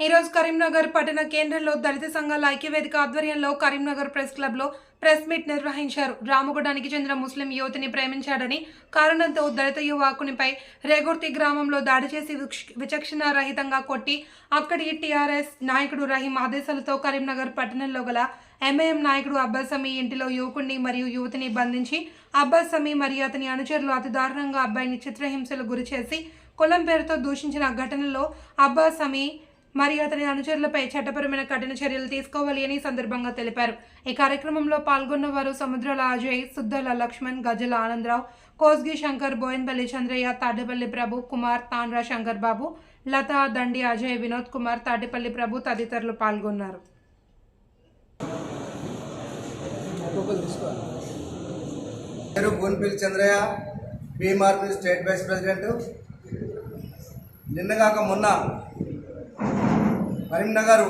ఈరోజు కరీంనగర్ పట్టణ కేంద్రంలో దళిత సంఘాల ఐక్యవేదిక ఆధ్వర్యంలో కరీంనగర్ ప్రెస్ క్లబ్లో ప్రెస్ మీట్ నిర్వహించారు. రామగుడానికి చెందిన ముస్లిం యువతిని ప్రేమించాడని కారణంతో దళిత యువకునిపై రేగుర్తి గ్రామంలో దాడి చేసి విక్ష- విచక్షణ రహితంగా కొట్టి అక్కడి టీఆర్ఎస్ నాయకుడు రహీం ఆదేశాలతో కరీంనగర్ పట్టణంలో గల ఎంఐఎం నాయకుడు అబ్బాస్ సమీ ఇంటిలో యువకుడిని మరియు యువతిని బంధించి అబ్బాస్ సమీ మరియు అతని అనుచరులు అతి దారుణంగా అబ్బాయిని చిత్రహింసలు గురి చేసి కులం పేరుతో దూషించిన ఘటనలో అబ్బాస్ సమీ మరియు అతని అనుచరులపై చట్టపరమైన కఠిన చర్యలు తీసుకోవాలి అని సందర్భంగా తెలిపారు. ఈ కార్యక్రమంలో పాల్గొన్న వారు సముద్రాల అజయ్ సుద్దల లక్ష్మణ్ గజల ఆనందరావు కోస్గి శంకర్ బోయన్పల్లి చంద్రయ్య తాడేపల్లి ప్రభు కుమార్ తాండ్రా శంకర్ బాబు లతా దండి అజయ్ వినోద్ కుమార్ తాడేపల్లి ప్రభు తదితరులు పాల్గొన్నారు. పేరు చంద్రయ్య స్టేట్ వైస్ ప్రెసిడెంట్. నిన్నగాక మొన్న కరీంనగర్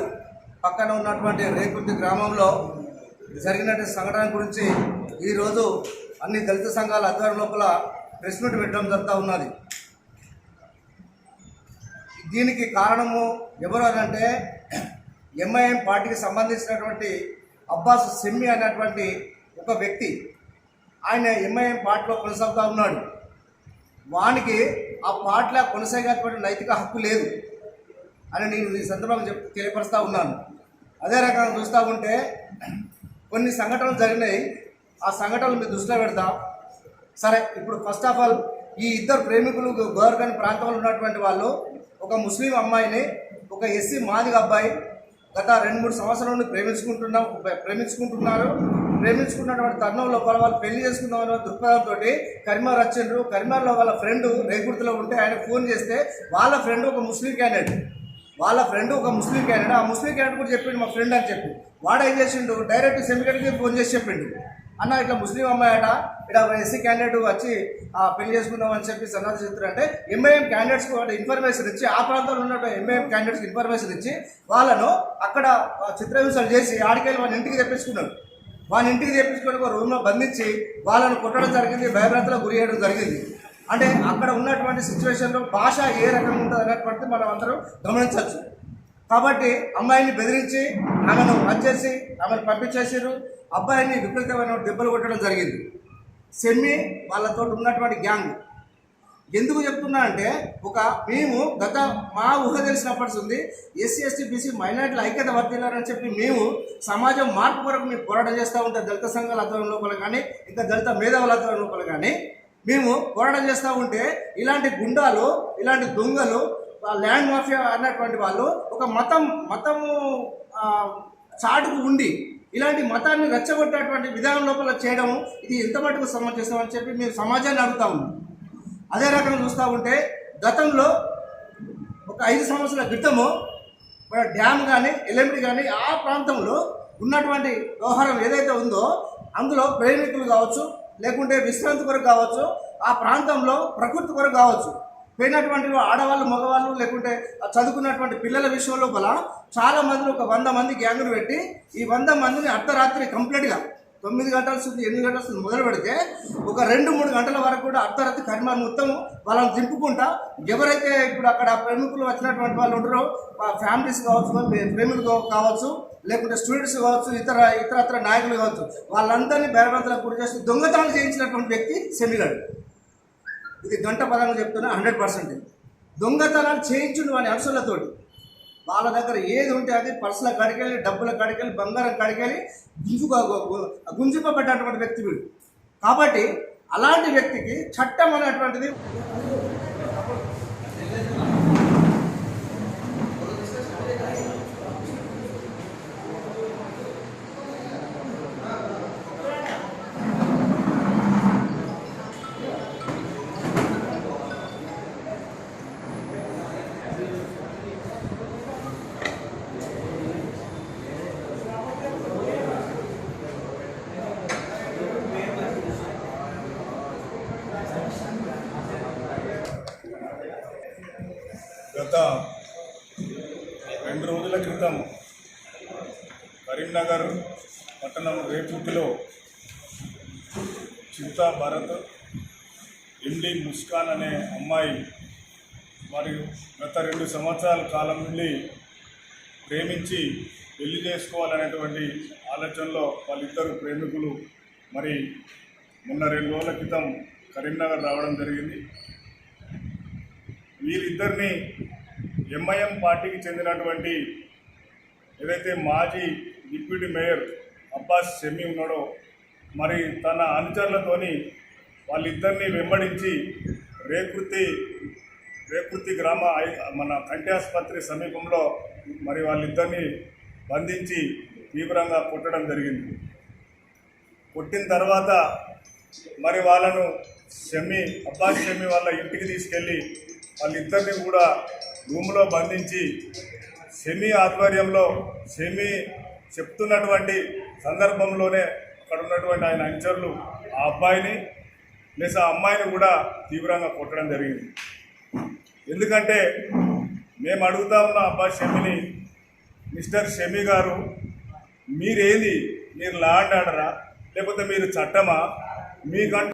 పక్కన ఉన్నటువంటి రేకుర్తి గ్రామంలో జరిగినటువంటి సంఘటన గురించి ఈరోజు అన్ని దళిత సంఘాల ఆధ్వర్యం లోపల ప్రెస్ మీట్ పెట్టడం జరుగుతూ ఉన్నది. దీనికి కారణము ఎవరు అని అంటే ఎంఐఎం పార్టీకి సంబంధించినటువంటి అబ్బాస్ సెమ్మి అనేటువంటి ఒక వ్యక్తి. ఆయన ఎంఐఎం పార్టీలో కొనసాగుతూ ఉన్నాడు. వానికి ఆ పార్టీలో కొనసాగేటువంటి నైతిక హక్కు లేదు. అని నేను ఈ సందర్భంగా చెప్ తెలియపరుస్తూ ఉన్నాను. అదే రకంగా చూస్తూ ఉంటే కొన్ని సంఘటనలు జరిగినాయి. ఆ సంఘటనలు మీరు దృష్టిలో పెడతాం. సరే ఇప్పుడు ఫస్ట్ ఆఫ్ ఆల్ ఈ ఇద్దరు ప్రేమికులు గోర్గన్ ప్రాంతంలో ఉన్నటువంటి వాళ్ళు ఒక ముస్లిం అమ్మాయిని ఒక ఎస్సీ మాదిగ అబ్బాయి గత రెండు మూడు సంవత్సరాల నుండి ప్రేమించుకుంటున్నాం ప్రేమించుకుంటున్నారు. ప్రేమించుకున్నటువంటి తరుణంలో లోపల వాళ్ళు పెళ్ళి చేసుకుందాం దృక్పథంతో కరిమార్ వచ్చిండ్రు. కరిమార్లో వాళ్ళ ఫ్రెండ్ రేగుర్తిలో ఉంటే ఆయన ఫోన్ చేస్తే వాళ్ళ ఫ్రెండ్ ఒక ముస్లిం క్యాండిడేట్. వాళ్ళ ఫ్రెండ్ ఒక ముస్లిం క్యాండిడేట్ ఆ ముస్లిం క్యాండిడేట్ కూడా చెప్పిండు మా ఫ్రెండ్ అని చెప్పి. వాడు ఏం చేసిండు? డైరెక్ట్ సెమికట్కి ఫోన్ చేసి చెప్పిండు. అన్న ఇట్లా ముస్లిం అమ్మాయి అట ఇక్కడ ఎస్సీ క్యాండిడేట్ వచ్చి పెళ్ళి చేసుకుందాం అని చెప్పి సన్నాసి చెప్తారంటే ఎంఐఎం క్యాండిడేట్స్కి ఒక ఇన్ఫర్మేషన్ ఇచ్చి ఆ ప్రాంతంలో ఉన్న ఎంఐఎం క్యాండిడేట్స్కి ఇన్ఫర్మేషన్ ఇచ్చి వాళ్ళను అక్కడ ఆ, చిత్రహింసలు చేసి ఆడికెళ్ళి వాళ్ళ ఇంటికి తెప్పించుకున్నాడు. వాళ్ళ ఇంటికి తెప్పించుకొని ఒక రూమ్లో బంధించి వాళ్ళను కొట్టడం జరిగింది భయభ్రాంతులకు గురి చేయడం జరిగింది. అంటే అక్కడ ఉన్నటువంటి సిచ్యువేషన్లో భాష ఏ రకంగా ఉంటుంది అనేటువంటిది మనం అందరూ గమనించవచ్చు. కాబట్టి అమ్మాయిని బెదిరించి ఆమెను వచ్చేసి ఆమెను పంపించేసారు అబ్బాయిని విపరీతమైన దెబ్బలు కొట్టడం జరిగింది. సెమ్మి వాళ్ళతో ఉన్నటువంటి గ్యాంగ్. ఎందుకు చెప్తున్నా అంటే ఒక మేము గత మా ఊహ తెలిసినప్పటి ఉంది. ఎస్సీ ఎస్టీ బీసీ మైనార్టీల ఐక్యత వర్తిల్లారని చెప్పి మేము సమాజం మార్పు కొరకు మేము పోరాటం చేస్తూ ఉంటాం దళిత సంఘాల ఆధ్వర్యం లోపల కానీ ఇంకా దళిత మేధావుల ఆధ్వర్యం లోపల కానీ మేము పోరాటం చేస్తూ ఉంటే ఇలాంటి గుండాలు ఇలాంటి దొంగలు ల్యాండ్ మాఫియా అన్నటువంటి వాళ్ళు ఒక మతం మతము చాటుకు ఉండి ఇలాంటి మతాన్ని రెచ్చగొట్టేటువంటి విధానం లోపల చేయడం ఇది ఎంత మటుకు సమంజసం అని చెప్పి మేము సమాజాన్ని అడుగుతా ఉన్నాం. అదే రకంగా చూస్తూ ఉంటే గతంలో ఒక ఐదు సంవత్సరాల క్రితము మన డ్యామ్ కానీ ఎల్ఎండి కానీ ఆ ప్రాంతంలో ఉన్నటువంటి వ్యవహారం ఏదైతే ఉందో అందులో ప్రేమికులు కావచ్చు లేకుంటే విశ్రాంతి కొరకు కావచ్చు ఆ ప్రాంతంలో ప్రకృతి కొరకు కావచ్చు పోయినటువంటి ఆడవాళ్ళు మగవాళ్ళు లేకుంటే ఆ చదువుకున్నటువంటి పిల్లల విషయం లోపల చాలా మంది ఒక వంద మంది గ్యాంగులు పెట్టి ఈ వంద మందిని అర్ధరాత్రి కంప్లీట్గా తొమ్మిది గంటల સુધી ఎనిమిది గంటల સુધી మొదలు పెడితే ఒక రెండు మూడు గంటల వరకు కూడా అర్ధరాత్రి కరిమాన్ మొత్తం వాళ్ళని దింపుకుంటా ఎవరైతే ఇప్పుడు అక్కడ ప్రేమికులు వచ్చినటువంటి వాళ్ళు ఉంటారో ఫ్యామిలీస్ కావచ్చు ప్రే- ప్రేమికులు కావ- కావచ్చు లేకుంటే స్టూడెంట్స్ కావచ్చు ఇతర ఇతరత్ర నాయకులు కావచ్చు వాళ్ళందరినీ బేరబంతలకు గురి చేస్తూ దొంగతనాలు చేయించినటువంటి వ్యక్తి సెమిగాడు. ఇది గంట పదంగా చెప్తున్నా హండ్రెడ్ పర్సెంట్ దొంగతనాలు చేయించుండు వాని అంశాలతోటి వాళ్ళ దగ్గర ఏది ఉంటే అది పర్సుల కడికెళ్ళి డబ్బుల కడికెళ్ళి బంగారం కడికెళ్ళి గుంజుగా గుంజుకోబడ్డటువంటి వ్యక్తి వీడు. కాబట్టి అలాంటి వ్యక్తికి చట్టం అనేటువంటిది రెండు రోజుల క్రితం కరీంనగర్ పట్టణం రేపుటిలో చింతా భారత్ ఎండి ముస్కాన్ అనే అమ్మాయి మరియు గత రెండు సంవత్సరాల కాలం నుండి ప్రేమించి పెళ్ళి చేసుకోవాలనేటువంటి ఆలోచనలో వాళ్ళిద్దరు ప్రేమికులు. మరి మొన్న రెండు రోజుల క్రితం కరీంనగర్ రావడం జరిగింది. వీరిద్దరిని ఎంఐఎం పార్టీకి చెందినటువంటి ఏదైతే మాజీ డిప్యూటీ మేయర్ అబ్బాస్ షమీ ఉన్నాడో మరి తన అనుచరులతోని వాళ్ళిద్దరిని వెంబడించి రేకృతి రేకృతి గ్రామ ఐ- మన కంటి ఆసుపత్రి సమీపంలో మరి వాళ్ళిద్దరిని బంధించి తీవ్రంగా కొట్టడం జరిగింది. కొట్టిన తర్వాత మరి వాళ్ళను షమి అబ్బాస్ షమి వాళ్ళ ఇంటికి తీసుకెళ్ళి వాళ్ళిద్దరిని కూడా రూమ్లో బంధించి సెమీ ఆధ్వర్యంలో సెమీ చెప్తున్నటువంటి సందర్భంలోనే అక్కడ ఉన్నటువంటి ఆయన అనుచరులు ఆ అబ్బాయిని ప్లస్ ఆ అమ్మాయిని కూడా తీవ్రంగా కొట్టడం జరిగింది. ఎందుకంటే మేము అడుగుతా ఉన్న అబ్బాయి షమిని మిస్టర్ షమి గారు మీరేది మీరు లా అండ్ ఆర్డరా లేకపోతే మీరు చట్టమా మీకంటే